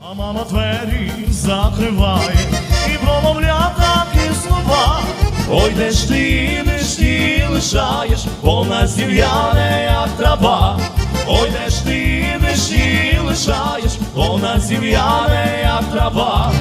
А мама двері закриває і промовляє такі слова. Ой, де ж ти, де ж ти лишаєш, вона зів'яне, як трава. Ой, де ж ти, де ж ти лишаєш, вона зів'яне, як трава.